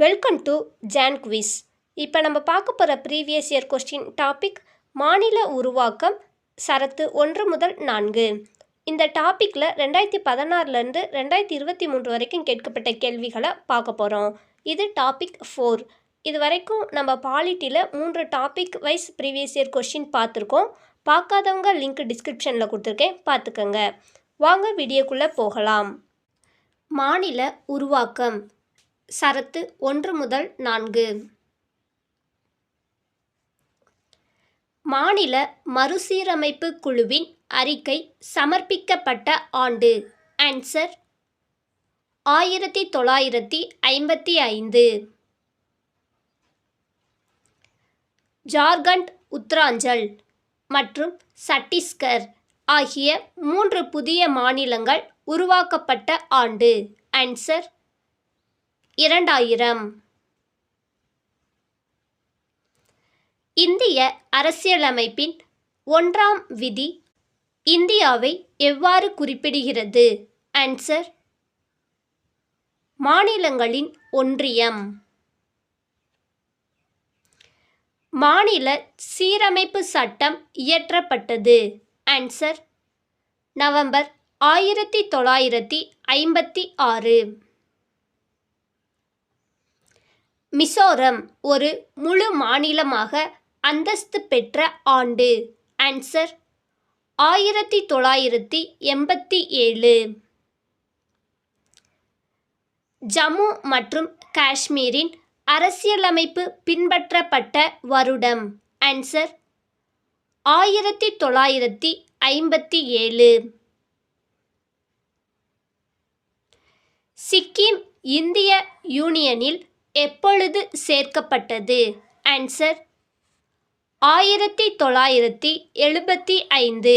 Welcome to John quiz இப்போ நம்ம பார்க்க போகிற ப்ரீவியஸ் இயர் கொஸ்டின் டாபிக் மாநில உருவாக்கம் சரத்து ஒன்று முதல் நான்கு. இந்த டாப்பிக்கில் ரெண்டாயிரத்தி பதினாறுலேருந்து ரெண்டாயிரத்தி இருபத்தி மூன்று வரைக்கும் கேட்கப்பட்ட கேள்விகளை பார்க்க போகிறோம் இது டாபிக் ஃபோர் இது வரைக்கும் நம்ம பாலிட்டியில் மூன்று topic wise previous year question பார்த்துருக்கோம். பார்க்காதவங்க லிங்க் டிஸ்கிரிப்ஷனில் கொடுத்துருக்கேன். பார்த்துக்கோங்க. வாங்க வீடியோக்குள்ளே போகலாம். மாநில உருவாக்கம். சரத்து ஒன்று முதல் நான்கு. மாநில மறுசீரமைப்பு குழுவின் அறிக்கை சமர்ப்பிக்கப்பட்ட ஆண்டு. ஆன்சர் ஆயிரத்தி தொள்ளாயிரத்தி ஐம்பத்தி ஐந்து. ஜார்க்கண்ட் உத்தராஞ்சல் மற்றும் சட்டீஸ்கர் ஆகிய மூன்று புதிய மாநிலங்கள் உருவாக்கப்பட்ட ஆண்டு. ஆன்சர் இரண்டாயிரம். இந்திய அரசியலமைப்பின் ஒன்றாம் விதி இந்தியாவை எவ்வாறு குறிப்பிடுகிறது? ஆன்சர் மாநிலங்களின் ஒன்றியம். மாநில சீரமைப்பு சட்டம் இயற்றப்பட்டது. ஆன்சர் நவம்பர் ஆயிரத்தி தொள்ளாயிரத்தி ஐம்பத்தி ஆறு. மிசோரம் ஒரு முழு மாநிலமாக அந்தஸ்து பெற்ற ஆண்டு. ஆன்சர் ஆயிரத்தி தொள்ளாயிரத்தி எண்பத்தி ஏழு. ஜம்மு மற்றும் காஷ்மீரின் அரசியலமைப்பு பின்பற்றப்பட்ட வருடம். ஆன்சர் ஆயிரத்தி தொள்ளாயிரத்தி ஐம்பத்தி ஏழு. சிக்கிம் இந்திய யூனியனில் எப்பொழுது சேர்க்கப்பட்டது? ஆன்சர் ஆயிரத்தி தொள்ளாயிரத்தி எழுபத்தி ஐந்து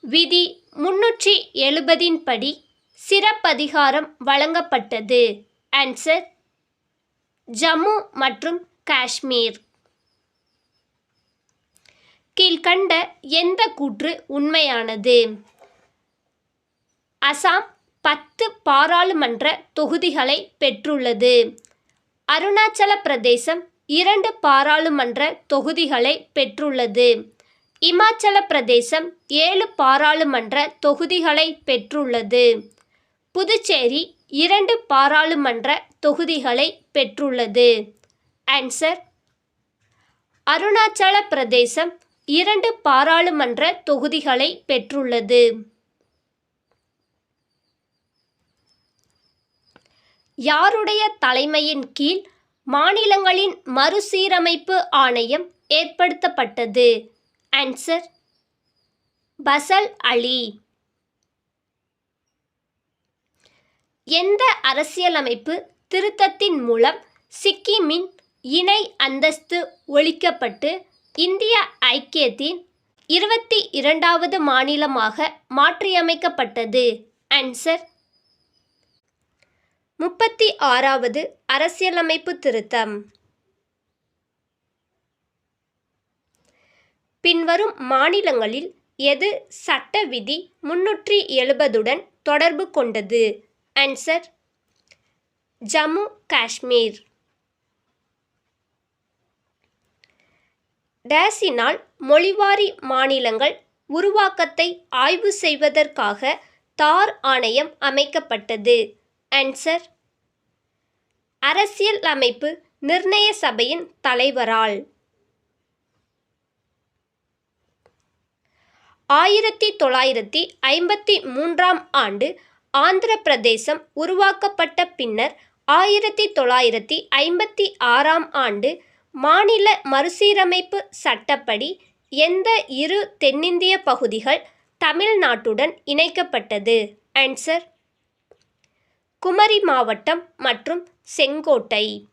விதி முன்னூற்றி எழுபதின் படி சிறப்பதிகாரம் வழங்கப்பட்டது. ஆன்சர் ஜம்மு மற்றும் காஷ்மீர். கீழ்கண்ட எந்த கூற்று உண்மையானது? அசாம் பத்து பாராளுமன்ற தொகுதிகளை பெற்றுள்ளது. அருணாச்சல பிரதேசம் இரண்டு பாராளுமன்ற தொகுதிகளை பெற்றுள்ளது. இமாச்சல பிரதேசம் ஏழு பாராளுமன்ற தொகுதிகளை பெற்றுள்ளது. புதுச்சேரி இரண்டு பாராளுமன்ற தொகுதிகளை பெற்றுள்ளது. ஆன்சர் அருணாச்சல பிரதேசம் இரண்டு பாராளுமன்ற தொகுதிகளை பெற்றுள்ளது. யாருடைய தலைமையின் கீழ் மாநிலங்களின் மறுசீரமைப்பு ஆணையம் ஏற்படுத்தப்பட்டது? ஆன்சர் பசல் அலி. எந்த அரசியலமைப்பு திருத்தத்தின் மூலம் சிக்கிமின் இணை அந்தஸ்து ஒழிக்கப்பட்டு இந்திய ஐக்கியத்தின் இருபத்தி இரண்டாவது மாநிலமாக மாற்றியமைக்கப்பட்டது? ஆன்சர் முப்பத்தி ஆறாவது அரசியலமைப்பு திருத்தம். பின்வரும் மாநிலங்களில் எது சட்ட விதி முன்னூற்றி எழுபதுடன் தொடர்பு கொண்டது? ஆன்சர் ஜம்மு காஷ்மீர். டேசினால் மொழிவாரி மாநிலங்கள் உருவாக்கத்தை ஆய்வு செய்வதற்காக தார் ஆணையம் அமைக்கப்பட்டது. ஆன்சர் அரசியல் அமைப்பு நிர்ணய சபையின் தலைவரால். ஆயிரத்தி தொள்ளாயிரத்தி ஐம்பத்தி மூன்றாம் ஆண்டு ஆந்திர பிரதேசம் உருவாக்கப்பட்ட பின்னர் ஆயிரத்தி தொள்ளாயிரத்தி ஐம்பத்தி ஆறாம் ஆண்டு மாநில மறுசீரமைப்பு சட்டப்படி எந்த இரு தென்னிந்திய பகுதிகள் தமிழ்நாட்டுடன் இணைக்கப்பட்டது. ஆன்சர் குமரி மாவட்டம் மற்றும் செங்கோட்டை.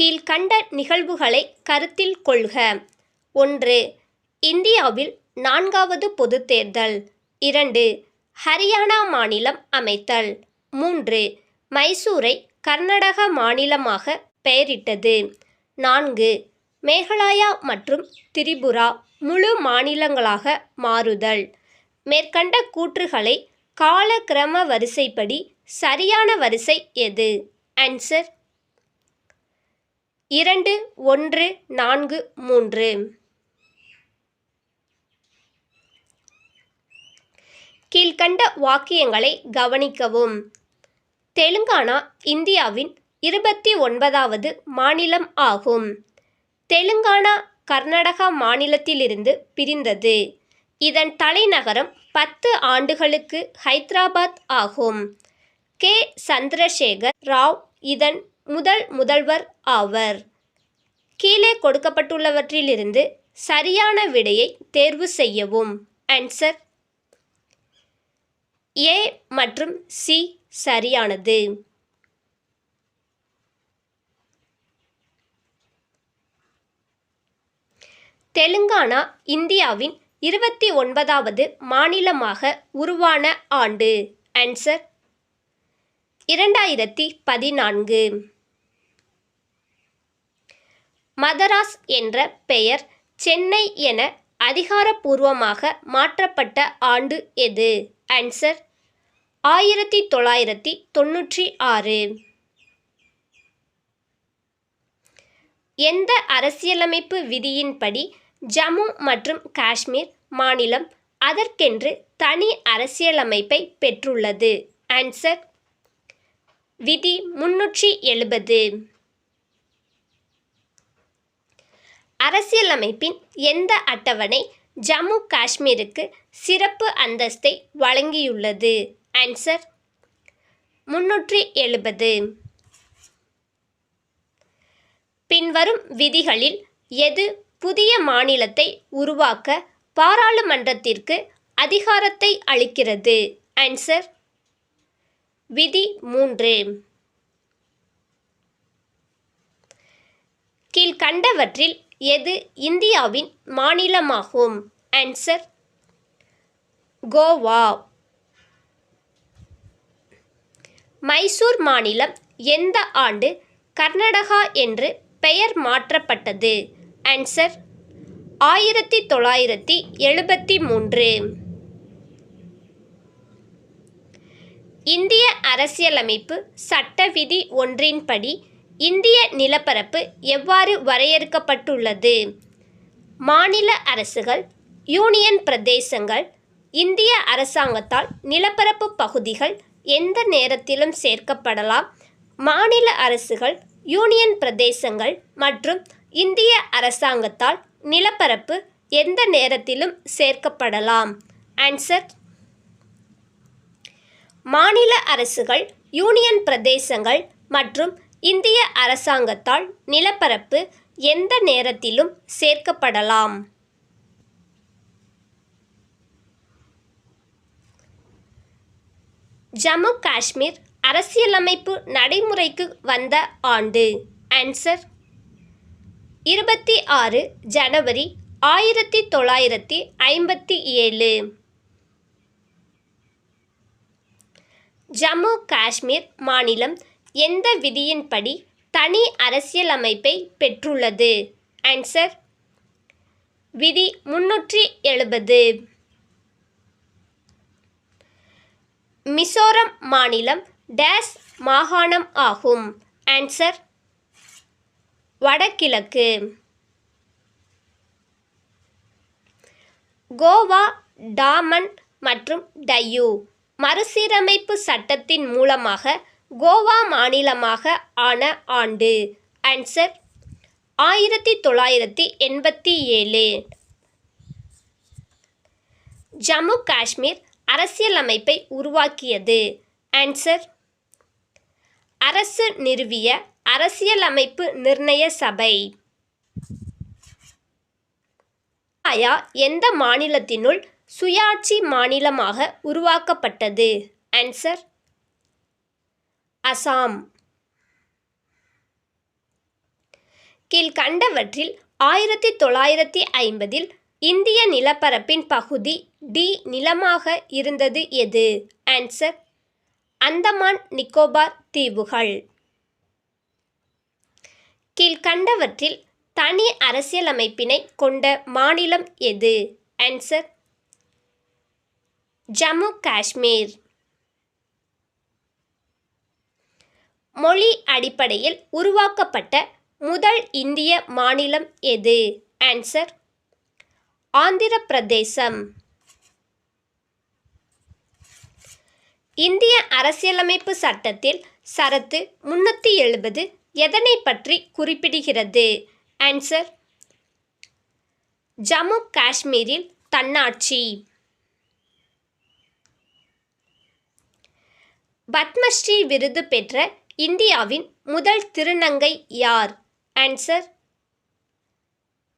கீழ்கண்ட நிகழ்வுகளை கருத்தில் கொள்க. ஒன்று இந்தியாவில் நான்காவது பொது தேர்தல். இரண்டு ஹரியானா மாநிலம் அமைத்தல். மூன்று மைசூரை கர்நாடக மாநிலமாக பெயரிட்டது. நான்கு மேகாலயா மற்றும் திரிபுரா முழு மாநிலங்களாக மாறுதல். மேற்கண்ட கூற்றுகளை காலக்கிரம வரிசைப்படி சரியான வரிசை எது? ஆன்சர் இரண்டு ஒன்று நான்கு மூன்று. கீழ்கண்ட வாக்கியங்களை கவனிக்கவும். தெலுங்கானா இந்தியாவின் இருபத்தி ஒன்பதாவது மாநிலம் ஆகும். தெலுங்கானா கர்நாடகா மாநிலத்திலிருந்து பிரிந்தது. இதன் தலைநகரம் பத்து ஆண்டுகளுக்கு ஹைதராபாத் ஆகும். கே. சந்திரசேகர் ராவ் இதன் முதல் முதல்வர் ஆவர். கீழே கொடுக்கப்பட்டுள்ளவற்றிலிருந்து சரியான விடையை தேர்வு செய்யவும். ஆன்சர் ஏ மற்றும் சி சரியானது. தெலுங்கானா இந்தியாவின் இருபத்தி ஒன்பதாவது மாநிலமாக உருவான ஆண்டு. ஆன்சர் இரண்டாயிரத்தி பதினான்கு. மதராஸ் என்ற பெயர் சென்னை என அதிகாரப்பூர்வமாக மாற்றப்பட்ட ஆண்டு எது? ஆன்சர் ஆயிரத்தி தொள்ளாயிரத்தி தொண்ணூற்றி ஆறு. எந்த அரசியலமைப்பு விதியின்படி ஜம்மு மற்றும் காஷ்மீர் மாநிலம் அதற்கென்று தனி அரசியலமைப்பை பெற்றுள்ளது. ஆன்சர் விதி முன்னூற்றி எழுபது. அரசியலமைப்பின் எந்த அட்டவணை ஜம்மு காஷ்மீருக்கு சிறப்பு அந்தஸ்தை வழங்கியுள்ளது? ஆன்சர் முன்னூற்றி எழுபது. பின்வரும் விதிகளில் எது புதிய மாநிலத்தை உருவாக்க பாராளுமன்றத்திற்கு அதிகாரத்தை அளிக்கிறது. ஆன்சர் விதி மூன்று. கீழ்கண்டவற்றில் எது இந்தியாவின் மாநிலமாகும்? ஆன்சர் கோவா. மைசூர் மாநிலம் எந்த ஆண்டு கர்நாடகா என்று பெயர் மாற்றப்பட்டது? ஆன்சர் ஆயிரத்தி தொள்ளாயிரத்தி எழுபத்தி மூன்று. இந்திய அரசியலமைப்பு சட்ட விதி ஒன்றின்படி இந்திய நிலப்பரப்பு எவ்வாறு வரையறுக்கப்பட்டுள்ளது? மாநில அரசுகள் யூனியன் பிரதேசங்கள் இந்திய அரசாங்கத்தால் நிலப்பரப்பு பகுதிகள் எந்த நேரத்திலும் சேர்க்கப்படலாம்? மாநில அரசுகள் யூனியன் பிரதேசங்கள் மற்றும் இந்திய அரசாங்கத்தால் நிலப்பரப்பு எந்த நேரத்திலும் சேர்க்கப்படலாம். ஆன்சர் மாநில அரசுகள் யூனியன் பிரதேசங்கள் மற்றும் இந்திய அரசாங்கத்தால் நிலப்பரப்பு எந்த நேரத்திலும் சேர்க்கப்படலாம். ஜம்மு காஷ்மீர் அரசியலமைப்பு நடைமுறைக்கு வந்த ஆண்டு. ஆன்சர் இருபத்தி ஆறு ஜனவரி ஆயிரத்தி தொள்ளாயிரத்தி ஐம்பத்தி ஏழு. ஜம்மு காஷ்மீர் மாநிலம் எந்த விதியின்படி தனி அரசியலமைப்பை பெற்றுள்ளது? ஆன்சர் விதி முன்னூற்றி எழுபது. மிசோரம் மாநிலம் டேஸ் மாகாணம் ஆகும். ஆன்சர் வடகிழக்கு. கோவா டாமன் மற்றும் டையூ மறுசீரமைப்பு சட்டத்தின் மூலமாக கோவா மாநிலமாக ஆன ஆண்டு. ஆன்சர் ஆயிரத்தி தொள்ளாயிரத்தி எண்பத்தி ஏழு. ஜம்மு காஷ்மீர் அரசியலமைப்பை உருவாக்கியது. ஆன்சர் அரசு நிறுவிய அரசியலமைப்பு நிர்ணய சபை. மேகாலயா எந்த மாநிலத்தினுள் சுயாட்சி மாநிலமாக உருவாக்கப்பட்டது? ஆன்சர் அசாம். கீழ்கண்டவற்றில் ஆயிரத்தி தொள்ளாயிரத்தி ஐம்பதில் இந்திய நிலப்பரப்பின் பகுதி டி நிலமாக இருந்தது எது? ஆன்சர் அந்தமான் நிக்கோபார் தீவுகள். கீழ்கண்டவற்றில் தனி அரசியலமைப்பினை கொண்ட மாநிலம் எது? ஆன்சர் ஜம்மு காஷ்மீர். மொழி அடிப்படையில் உருவாக்கப்பட்ட முதல் இந்திய மாநிலம் எது? ஆன்சர் ஆந்திர பிரதேசம் இந்திய அரசியலமைப்பு சட்டத்தில் சரத்து முன்னூற்றி எழுபது எதனை பற்றி குறிப்பிடுகிறது? ஆன்சர் ஜம்மு காஷ்மீரில் தன்னாட்சி. பத்மஸ்ரீ விருது பெற்ற இந்தியாவின் முதல் திருநங்கை யார்? ஆன்சர்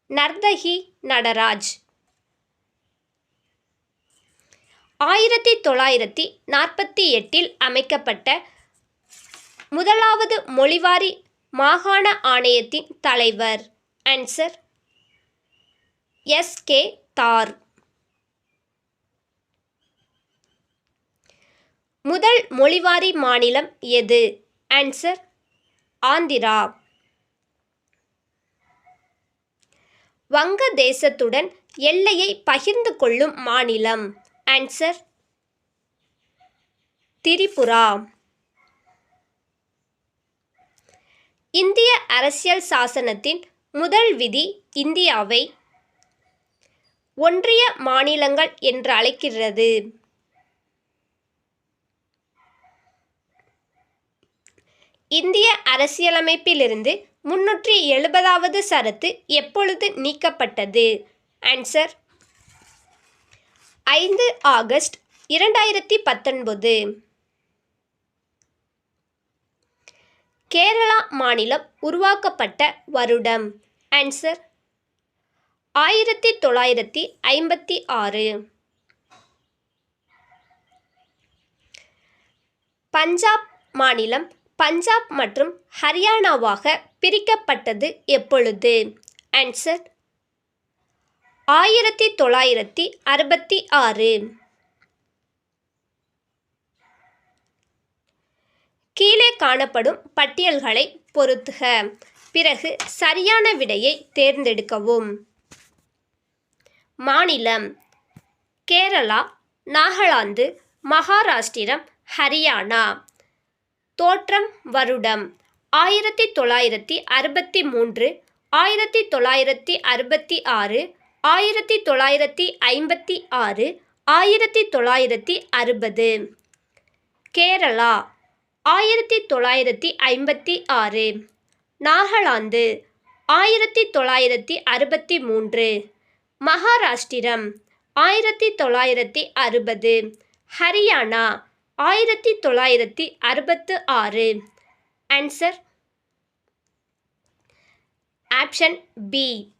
நர்தகி நடராஜ். ஆயிரத்தி தொள்ளாயிரத்தி நாற்பத்தி எட்டில் அமைக்கப்பட்ட முதலாவது மொழிவாரி மாகாண ஆணையத்தின் தலைவர். ஆன்சர் எஸ் கே தார் முதல் மொழிவாரி மாநிலம் எது? ஆன்சர் ஆந்திரா. வங்க தேசத்துடன் எல்லையை பகிர்ந்து கொள்ளும் மாநிலம். ஆன்சர் திரிபுரா. இந்திய அரசியல் சாசனத்தின் முதல் விதி இந்தியாவை ஒன்றிய மாநிலங்கள் என்று அழைக்கிறது. இந்திய அரசியலமைப்பிலிருந்து முன்னூற்றி எழுபதாவது சரத்து எப்பொழுது நீக்கப்பட்டது? ஆன்சர் ஐந்து ஆகஸ்ட் இரண்டாயிரத்தி பத்தொன்பது. கேரளா மாநிலம் உருவாக்கப்பட்ட வருடம். ஆன்சர் ஆயிரத்தி தொள்ளாயிரத்தி ஐம்பத்தி ஆறு. பஞ்சாப் மாநிலம் பஞ்சாப் மற்றும் ஹரியானாவாக பிரிக்கப்பட்டது எப்பொழுது? ஆன்சர் ஆயிரத்தி தொள்ளாயிரத்தி அறுபத்தி ஆறு. கீழே காணப்படும் பட்டியல்களை பொருத்துக. பிறகு சரியான விடையை தேர்ந்தெடுக்கவும். மாநிலம் கேரளா நாகாலாந்து மகாராஷ்டிரம் ஹரியானா. தோற்றம் வருடம் ஆயிரத்தி தொள்ளாயிரத்தி அறுபத்தி மூன்று ஆயிரத்தி தொள்ளாயிரத்தி அறுபத்தி ஆறு ஆயிரத்தி தொள்ளாயிரத்தி ஐம்பத்தி ஆறு ஆயிரத்தி தொள்ளாயிரத்தி அறுபது. கேரளா ஆயிரத்தி தொள்ளாயிரத்தி ஐம்பத்தி ஆறு. நாகாலாந்து ஆயிரத்தி தொள்ளாயிரத்தி அறுபத்தி மூன்று. மகாராஷ்டிரம் ஆயிரத்தி தொள்ளாயிரத்தி அறுபது. ஹரியானா ஆயிரத்தி தொள்ளாயிரத்தி அறுபத்து ஆறு. ஆன்சர் ஆப்ஷன் பி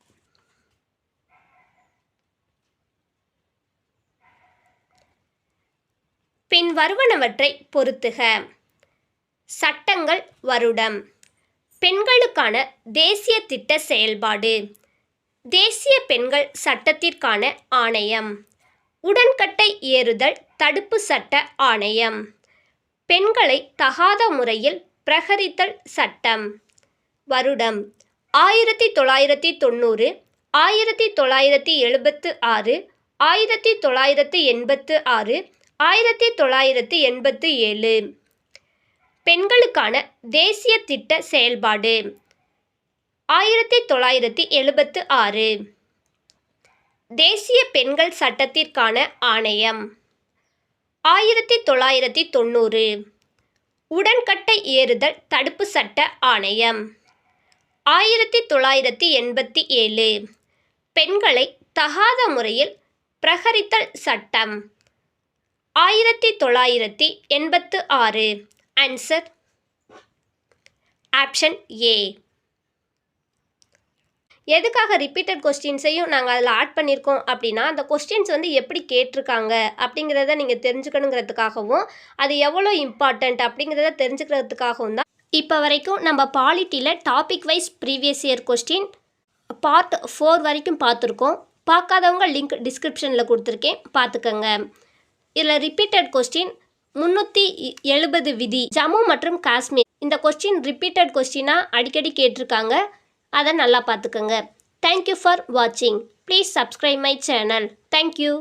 பின் வருவனவற்றை பொருத்துக சட்டங்கள் வருடம். பெண்களுக்கான தேசிய திட்ட செயல்பாடு. தேசிய பெண்கள் சட்டத்திற்கான ஆணையம். உடன்கட்டை ஏறுதல் தடுப்பு சட்ட ஆணையம். பெண்களை தகாத முறையில் பிரகரித்தல் சட்டம். வருடம். ஆயிரத்தி தொள்ளாயிரத்தி தொண்ணூறு ஆயிரத்தி தொள்ளாயிரத்தி எழுபத்து ஆறு ஆயிரத்தி தொள்ளாயிரத்தி எண்பத்து ஆறு ஆயிரத்தி தொள்ளாயிரத்தி எண்பத்து ஏழு. பெண்களுக்கான தேசிய திட்ட செயல்பாடு. ஆயிரத்தி தொள்ளாயிரத்தி எழுபத்து ஆறு. தேசிய பெண்கள் சட்டத்திற்கான ஆணையம். ஆயிரத்தி தொள்ளாயிரத்தி தொண்ணூறு. உடன்கட்டை ஏறுதல் தடுப்பு சட்ட ஆணையம். ஆயிரத்தி தொள்ளாயிரத்தி எண்பத்தி ஏழு. பெண்களை தகாத முறையில் பிரகரித்தல் சட்டம். ஆயிரத்தி தொள்ளாயிரத்தி எண்பத்து ஆறு. ஆன்சர் ஆப்ஷன் ஏ எதுக்காக ரிப்பீட்டட் கொஸ்டின்ஸையும் நாங்கள் அதில் ஆட் பண்ணியிருக்கோம் அப்படின்னா அந்த கொஸ்டின்ஸ் வந்து எப்படி கேட்டிருக்காங்க அப்படிங்கிறத நீங்கள் தெரிஞ்சுக்கணுங்கிறதுக்காகவும் அது எவ்வளோ இம்பார்ட்டண்ட் அப்படிங்கிறத தெரிஞ்சுக்கிறதுக்காகவும் தான். இப்போ வரைக்கும் நம்ம பாலிட்டியில் topic wise previous year question part four வரைக்கும் பார்த்துருக்கோம். பார்க்காதவங்க லிங்க் டிஸ்கிரிப்ஷனில் கொடுத்துருக்கேன். பார்த்துக்கங்க. இதில் ரிப்பீட்டட் கொஸ்டின் முந்நூற்றி எழுபது விதி. ஜம்மு மற்றும் காஷ்மீர். இந்த கொஸ்டின் ரிப்பீட்டட் கொஸ்டினாக அடிக்கடி கேட்டிருக்காங்க. அதை நல்லா பார்த்துக்கோங்க. தேங்க்யூ ஃபார் வாட்சிங் please subscribe my channel thank you